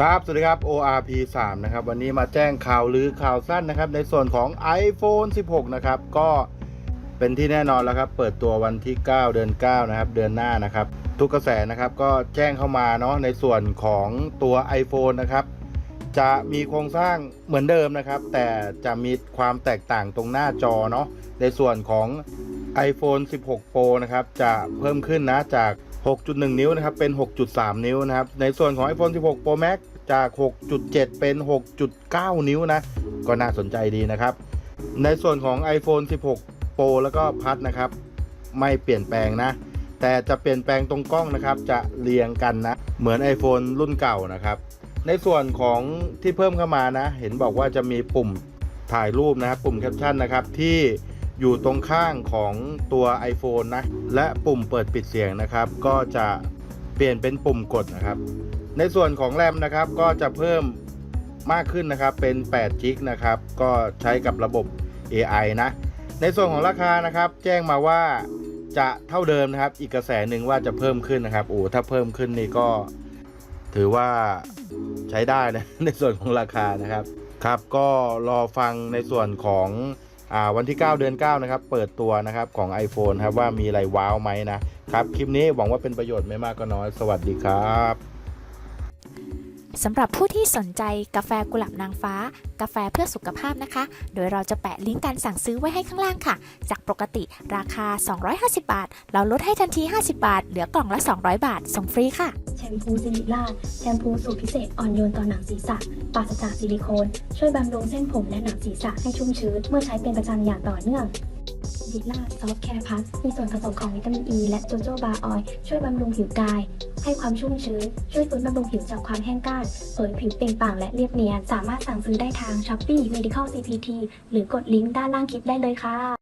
ครับ สวัสดีครับ ORP 3นะครับ วันนี้มาแจ้งข่าวหรือข่าวสั้นนะครับ ในส่วนของ iPhone 16 นะครับ ก็เป็นที่แน่นอนแล้วครับ เปิดตัววันที่ 9 เดือน 9 นะครับ เดือนหน้านะครับ ทุกกระแสนะครับ ก็แจ้งเข้ามาเนาะ ในส่วนของตัว iPhone นะครับ จะมีโครงสร้างเหมือนเดิมนะครับ แต่จะมีความแตกต่างตรงหน้าจอเนาะ ในส่วนของ iPhone 16 Pro นะครับ จะเพิ่มขึ้นนะจาก 6.1 นิ้วนะครับ เป็น 6.3 นิ้วนะครับ ในส่วนของ iPhone 16 Pro Max จาก 6.7 เป็น 6.9 นิ้วนะ ก็น่าสนใจดีนะครับ ในส่วนของ iPhone 16 Pro แล้วก็พัดนะครับ ไม่เปลี่ยนแปลงนะ แต่จะเปลี่ยนแปลงตรงกล้องนะครับ จะเรียงกันนะ เหมือน iPhone รุ่นเก่านะครับ ในส่วนของที่เพิ่มเข้ามานะ เห็นบอกว่าจะมีปุ่มถ่ายรูปนะครับ ปุ่มแคปชั่นนะครับที่ อยู่ตรงข้างของตัว iPhone นะ และปุ่มเปิดปิดเสียงนะครับ ก็จะเปลี่ยนเป็นปุ่มกดนะครับ ในส่วนของแรมนะครับก็จะเพิ่มมากขึ้นนะครับเป็น8 g b นะครับ ก็ใช้กับระบบ AI นะ ในส่วนของราคานะครับ แจ้งมาว่าจะเท่าเดิมนะครับ อีกกระแสหนึ่งว่าจะเพิ่มขึ้นนะครับโอ้ถ้าเพิ่มขึ้นนี่ก็ ถือว่าใช้ได้นะในส่วนของราคานะครับ ครับก็รอฟังในส่วนของ วันที่ 9 เดือน 9 นะครับ เปิดตัวนะครับของ iPhone ครับว่ามีอะไรว้าวไหมนะครับ คลิปนี้หวังว่าเป็นประโยชน์ไม่มากก็น้อย สวัสดีครับสำหรับผู้ที่สนใจกาแฟกุหลาบนางฟ้า กาแฟเพื่อสุขภาพนะคะ โดยเราจะแปะลิงก์การสั่งซื้อไว้ให้ข้างล่างค่ะ จากปกติราคา 250 บาท เราลดให้ทันที 50 บาท เหลือกล่องละ 200 บาท ส่งฟรีค่ะ มพูซิลิล่าแชมพูสูตรพิเศษอ่อนโยนต่อหนังศีรษะปราศจากซิลิโคน ช่วยบำรุงเส้นผมและหนังศีรษะให้ชุ่มชื้นเมื่อใช้เป็นประจำอย่างต่อเนื่องซิลิล่าซอฟแคร์พัสมีส่วนผสมของวิตามินอ e ีและโจโจบาออยล์ช่วยบำรุงผิวกาย ให้ความชุ่มชื้น ช่วยฟื้นบำรุงผิวจากความแห้งกร้านเผยผิวเปล่งปลั่งและเรียบเนียน สามารถสั่งซื้อได้ทาง Shopee Medical CPT หรือกดลิงก์ด้านล่างคลิปได้เลยค่ะ